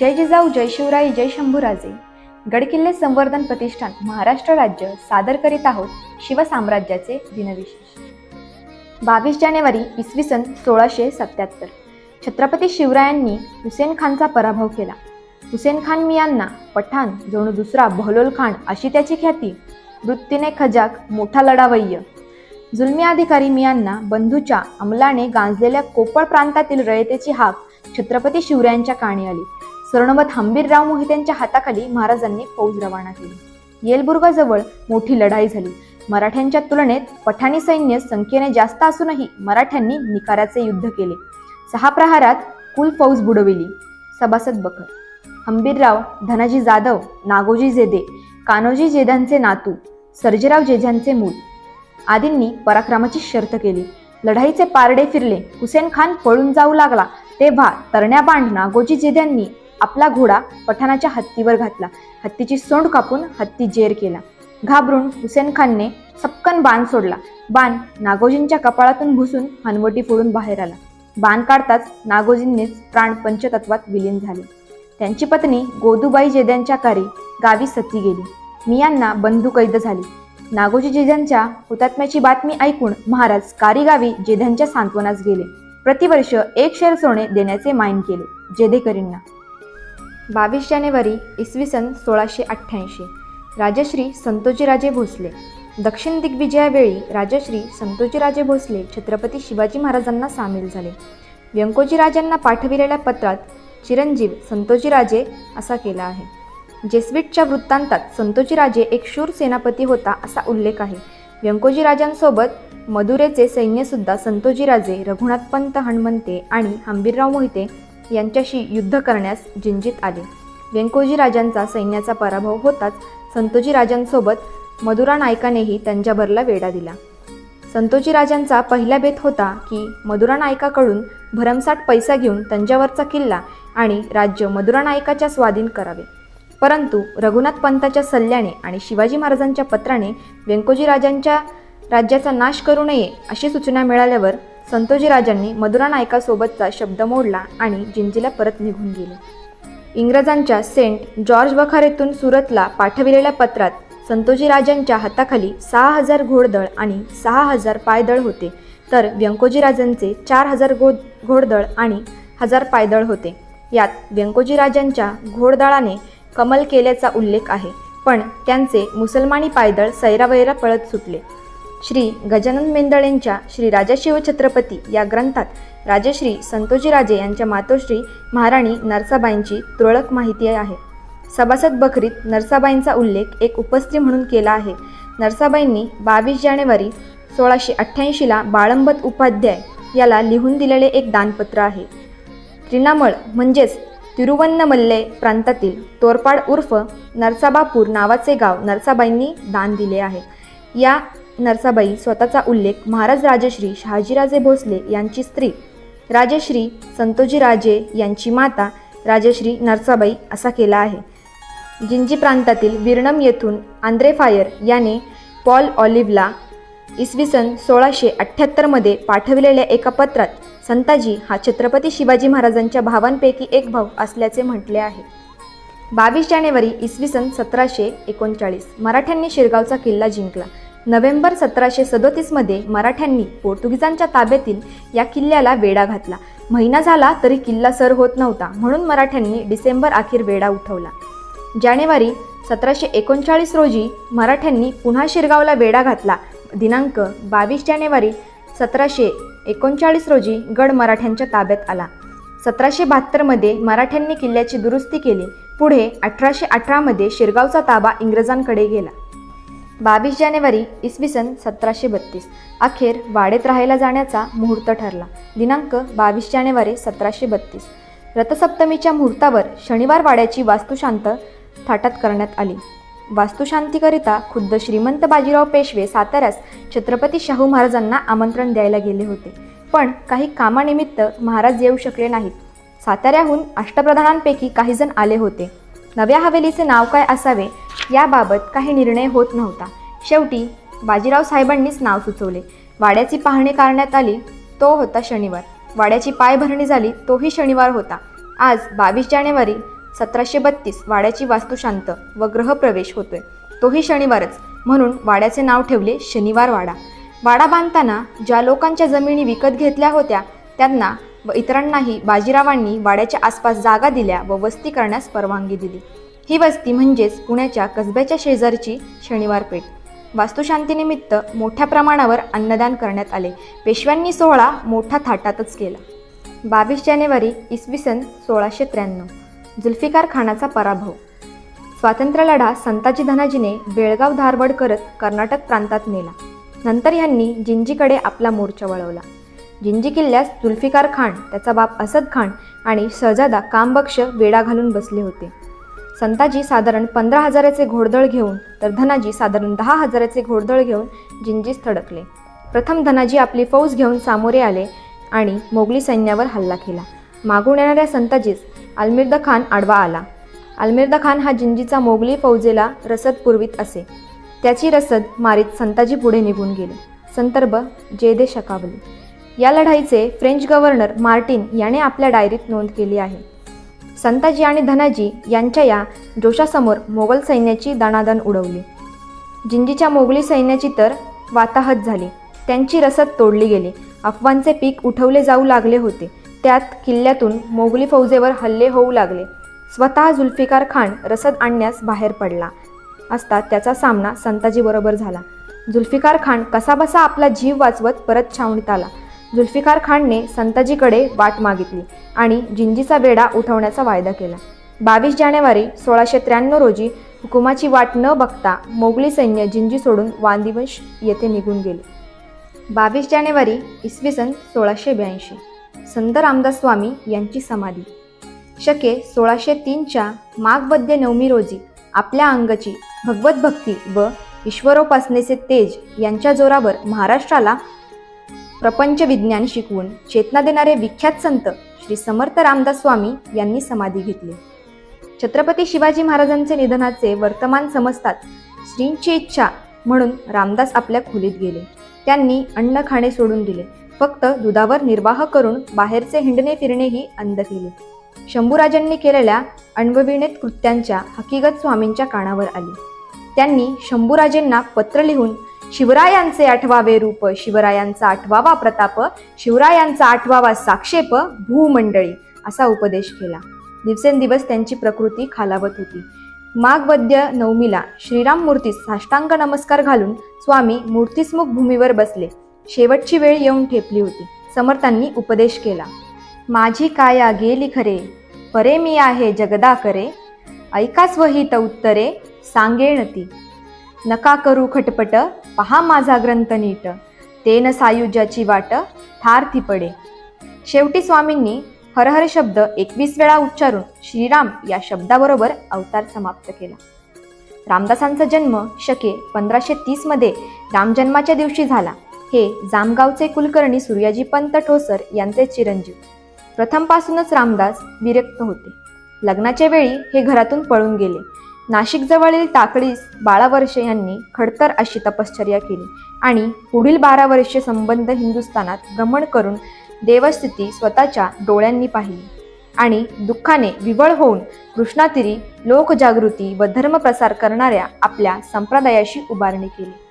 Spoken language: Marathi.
जय जिजाऊ जय शिवराई जय शंभूराजे. गडकिल्ले संवर्धन प्रतिष्ठान महाराष्ट्र राज्य. सादर करीत आहोत शिवसाम्राज्याचे दिनविशेष. बावीस जानेवारी इसवी सन सोळाशे सत्याहत्तर. छत्रपती शिवरायांनी हुसेन खानचा पराभव केला. हुसेन खान मियांना पठाण जणू दुसरा बहलोल खान अशी त्याची ख्याती. वृत्तीने खजाक मोठा लढावय्य. जुलमी अधिकारी मियांना बंधूच्या अंमलाने गांजलेल्या कोपळ प्रांतातील रयतेची हाक छत्रपती शिवरायांच्या काणी आली. स्वर्णवत हंबीरराव मोहित्यांच्या हाताखाली महाराजांनी फौज रवाना केली. येलबुर्गाजवळ मोठी लढाई झाली. मराठ्यांच्या तुलनेत पठाणी सैन्य संख्येने जास्त असूनही मराठ्यांनी निकाराचे युद्ध केले. सहा प्रहारात कुल फौज बुडविली. सभासद बखर. हंबीरराव धनाजी जाधव नागोजी जेदे कान्होजी जेधांचे नातू सर्जेराव जेझ्यांचे मूल आदींनी पराक्रमाची शर्त केली. लढाईचे पारडे फिरले. हुसेन खान पळून जाऊ लागला. तेव्हा तरण्या बांड नागोजी जेद्यांनी आपला घोडा पठाणाच्या हत्तीवर घातला. हत्तीची सोंड कापून हत्ती जेर केला. घाबरून हुसेन खानने सपकन बाण सोडला. बाण नागोजींच्या कपाळातून घुसून हनवटी फोडून बाहेर आला. बाण काढताच नागोजींनीच प्राण पंचतत्वात विलीन झाले. त्यांची पत्नी गोदूबाई जेद्यांच्या कारी गावी सती गेली. मियांना बंधू कैद झाली. नागोजी जेद्यांच्या हुतात्म्याची बातमी ऐकून महाराज कारी गावी जेद्यांच्या सांत्वनास गेले. प्रतिवर्ष एक शेर सोने देण्याचे माइन केले जेदेकरींना. बावीस जानेवारी इसवी सन सोळाशे अठ्ठ्याऐंशी. राजश्री संतोजीराजे भोसले. दक्षिण दिग्विजयावेळी राजश्री संतोजीराजे भोसले छत्रपती शिवाजी महाराजांना सामील झाले. व्यंकोजीराजांना पाठविलेल्या पत्रात चिरंजीव संतोजीराजे असा केला आहे. जेस्विटच्या वृत्तांतात संतोजीराजे एक शूर सेनापती होता असा उल्लेख आहे. व्यंकोजीराजांसोबत मदुरेचे सैन्यसुद्धा संतोजीराजे रघुनाथपंत हणमंते आणि हंबीरराव मोहिते यांच्याशी युद्ध करण्यास जिंजीत आले. व्यंकोजी राजांचा सैन्याचा पराभव होताच संतोजी राजांसोबत मधुरा नायकानेही त्यांच्याभरला वेढा दिला. संतोजी राजांचा पहिला बेत होता की मधुरा नायकाकडून भरमसाठ पैसा घेऊन तंजावरचा किल्ला आणि राज्य मधुरा नायकाच्या स्वाधीन करावे. परंतु रघुनाथ पंताच्या सल्ल्याने आणि शिवाजी महाराजांच्या पत्राने व्यंकोजी राजांच्या राज्याचा नाश करू नये अशी सूचना मिळाल्यावर संतोजीराजांनी मधुरा नायकासोबतचा शब्द मोडला आणि जिंजीला परत निघून गेले. इंग्रजांच्या सेंट जॉर्ज वखारेतून सुरतला पाठविलेल्या पत्रात संतोजीराजांच्या हाताखाली सहा हजार घोडदळ आणि सहा हजार पायदळ होते. तर व्यंकोजीराजांचे चार हजार गो घोडदळ आणि हजार पायदळ होते. यात व्यंकोजीराजांच्या घोडदळाने कमल केल्याचा उल्लेख आहे पण त्यांचे मुसलमानी पायदळ सैरावैरा पळत सुटले. श्री गजानन मेंदळेंच्या श्री राजाशिव छत्रपती या ग्रंथात राजश्री संतोजीराजे यांच्या मातोश्री महाराणी नरसाबाईंची तुरळक माहिती आहे. सभासद बकरीत नरसाबाईंचा उल्लेख एक उपस्त्री म्हणून केला आहे. नरसाबाईंनी बावीस जानेवारी सोळाशे अठ्ठ्याऐंशीला बाळंबत उपाध्याय याला लिहून दिलेले एक दानपत्र आहे. त्रिनामळ म्हणजेच तिरुवन्नमल्ले प्रांतातील तोरपाड उर्फ नरसाबापूर नावाचे गाव नरसाबाईंनी दान दिले आहे. या नरसाबाई स्वतःचा उल्लेख महाराज राजश्री शहाजीराजे भोसले यांची स्त्री राजश्री संतोजीराजे यांची माता राजश्री नरसाबाई असा केला आहे. जिंजी प्रांतातील विरणम येथून आंद्रे फायर याने पॉल ऑलिव्हला इसवी सन सोळाशे अठ्ठ्याहत्तरमध्ये पाठविलेल्या एका पत्रात संताजी हा छत्रपती शिवाजी महाराजांच्या भावांपैकी एक भाऊ असल्याचे म्हटले आहे. बावीस जानेवारी इसवी सन सतराशे एकोणचाळीस मराठ्यांनी शिरगावचा किल्ला जिंकला. नोव्हेंबर सतराशे सदोतीसमध्ये मराठ्यांनी पोर्तुगीजांच्या ताब्यातील या किल्ल्याला वेढा घातला. महिना झाला तरी किल्ला सर होत नव्हता म्हणून मराठ्यांनी डिसेंबर अखेर वेढा उठवला. जानेवारी सतराशे एकोणचाळीस रोजी मराठ्यांनी पुन्हा शिरगावला वेढा घातला. दिनांक बावीस जानेवारी सतराशे एकोणचाळीस रोजी गड मराठ्यांच्या ताब्यात आला. सतराशे बहात्तरमध्ये मराठ्यांनी किल्ल्याची दुरुस्ती केली. पुढे अठराशे अठरामध्ये शिरगावचा ताबा इंग्रजांकडे गेला. बावीस जानेवारी इसवी सन सतराशे बत्तीस. अखेर वाडेत राहायला जाण्याचा मुहूर्त ठरला. दिनांक बावीस जानेवारी सतराशे बत्तीस. रथसप्तमीच्या मुहूर्तावर शनिवार वाड्याची वास्तुशांत थाटात करण्यात आली. वास्तुशांतीकरिता खुद्द श्रीमंत बाजीराव पेशवे साताऱ्यास छत्रपती शाहू महाराजांना आमंत्रण द्यायला गेले होते. पण काही कामानिमित्त महाराज येऊ शकले नाहीत. साताऱ्याहून अष्टप्रधानांपैकी काही जण आले होते. नव्या हवेलीचे नाव काय असावे? याबाबत काही निर्णय होत नव्हता. शेवटी बाजीराव साहेबांनीच नाव सुचवले. वाड्याची पाहणी करण्यात आली तो होता शनिवार. वाड्याची पायभरणी झाली तोही शनिवार होता. आज बावीस जानेवारी सतराशे बत्तीस वाड्याची वास्तुशांत व ग्रहप्रवेश होतोय. तोही शनिवारच म्हणून वाड्याचे नाव ठेवले शनिवार वाडा. वाडा बांधताना ज्या लोकांच्या जमिनी विकत घेतल्या होत्या त्यांना व इतरांनाही बाजीरावांनी वाड्याच्या आसपास जागा दिल्या व वस्ती करण्यास परवानगी दिली. ही वस्ती म्हणजेच पुण्याच्या कसब्याच्या शेजारची शनिवार पेठ वास्तुशांतीनिमित्त मोठ्या प्रमाणावर अन्नदान करण्यात आले. पेशव्यांनी सोहळा मोठा थाटातच केला. बावीस जानेवारी इसवी सन सोळाशे त्र्याण्णव. जुल्फिकार खानाचा पराभव. स्वातंत्र्यलढा संताजी धनाजीने बेळगाव धारवड करत कर्नाटक प्रांतात नेला. नंतर ह्यांनी जिंजीकडे आपला मोर्चा वळवला. जिंजी किल्ल्यास जुल्फिकार खान त्याचा बाप असद खान आणि शहजादा कामबक्ष वेडा घालून बसले होते. संताजी साधारण पंधरा हजाराचे घोडदळ घेऊन तर धनाजी साधारण दहा हजाराचे घोडदळ घेऊन जिंजीस थडकले. प्रथम धनाजी आपली फौज घेऊन सामोरे आले आणि मोगली सैन्यावर हल्ला केला. मागून येणाऱ्या संताजीस अल्मिर्द खान आडवा आला. अल्मिर्द खान हा जिंजीचा मोगली फौजेला रसद पुरवीत असे. त्याची रसद मारीत संताजी पुढे निघून गेले. संदर्भ जेदे शकावली. या लढाईचे फ्रेंच गव्हर्नर मार्टिन याने आपल्या डायरीत नोंद केली आहे. संताजी आणि धनाजी यांच्या या जोशासमोर मोगल सैन्याची दणादण उडवली. जिंजीच्या मोगली सैन्याची तर वाताहत झाली. त्यांची रसद तोडली गेली. अफवांचे पीक उठवले जाऊ लागले होते. त्यात किल्ल्यातून मोगली फौजेवर हल्ले होऊ लागले. स्वतः जुल्फिकार खान रसद आणण्यास बाहेर पडला असता त्याचा सामना संताजीबरोबर झाला. जुल्फिकार खान कसाबसा आपला जीव वाचवत परत छावणीत आला. जुल्फिकार खानने संताजीकडे वाट मागितली आणि जिंजीचा वेढा उठवण्याचा वायदा केला. बावीस जानेवारी सोळाशे त्र्याण्णव रोजी हुकुमाची वाट न बघता मोगली सैन्य जिंजी सोडून वांदिवंश येथे निघून गेले. बावीस जानेवारी इसवी सन सोळाशे ब्याऐंशी. संत रामदास स्वामी यांची समाधी. शके सोळाशे तीनच्या माघवद्य नवमी रोजी आपल्या अंगाची भगवत भक्ती व ईश्वरोपासनेचे तेज यांच्या जोरावर महाराष्ट्राला प्रपंच विज्ञान शिकवून चेतना देणारे विख्यात संत श्री समर्थ रामदास स्वामी यांनी समाधी घेतली. छत्रपती शिवाजी महाराजांचे निधनाचे वर्तमान समजतात श्रींची इच्छा म्हणून रामदास आपल्या खोलीत गेले. त्यांनी अन्न खाणे सोडून दिले. फक्त दुधावर निर्वाह करून बाहेरचे हिंडणे फिरणेही अंध केले. शंभूराजांनी केलेल्या अण्वविणित कृत्यांच्या हकीकत स्वामींच्या कानावर आली. त्यांनी शंभूराजेंना पत्र लिहून शिवरायांचे आठवावे रूप शिवरायांचा आठवावा प्रताप शिवरायांचा आठवावा साक्षेप भूमंडळी असा उपदेश केला. दिवसेंदिवस त्यांची प्रकृती खालावत होती. माघवद्य नवमीला श्रीराम मूर्तीस साष्टांग नमस्कार घालून स्वामी मूर्तिस्मुख भूमीवर बसले. शेवटची वेळ येऊन ठेपली होती. समर्थांनी उपदेश केला. माझी काया गेली खरे? परे मी आहे जगदा करे ऐकाच वहीत उत्तरे? सांगेण ती. नका करू खटपट पहा माझा ग्रंथ नीट. तेन सायुज्याची वाट थार ती पडे. शेवटी स्वामींनी हरहर शब्द एकवीस वेळा उच्चारून श्रीराम या शब्दाबरोबर अवतार समाप्त केला. रामदासांचा जन्म शके पंधराशे तीसमध्ये रामजन्माच्या दिवशी झाला. हे जामगावचे कुलकर्णी सूर्याजी पंत ठोसर यांचे चिरंजीव. प्रथमपासूनच रामदास विरक्त होते. लग्नाच्या वेळी हे घरातून पळून गेले. नाशिकजवळील टाकळीस बारा वर्षे यांनी खडतर अशी तपश्चर्या केली आणि पुढील बारा वर्षे संबंध हिंदुस्थानात भ्रमण करून देवस्थिती स्वतःच्या डोळ्यांनी पाहिली आणि दुःखाने विवळ होऊन कृष्णातिरी लोकजागृती व धर्मप्रसार करणाऱ्या आपल्या संप्रदायाशी उभारणी केली.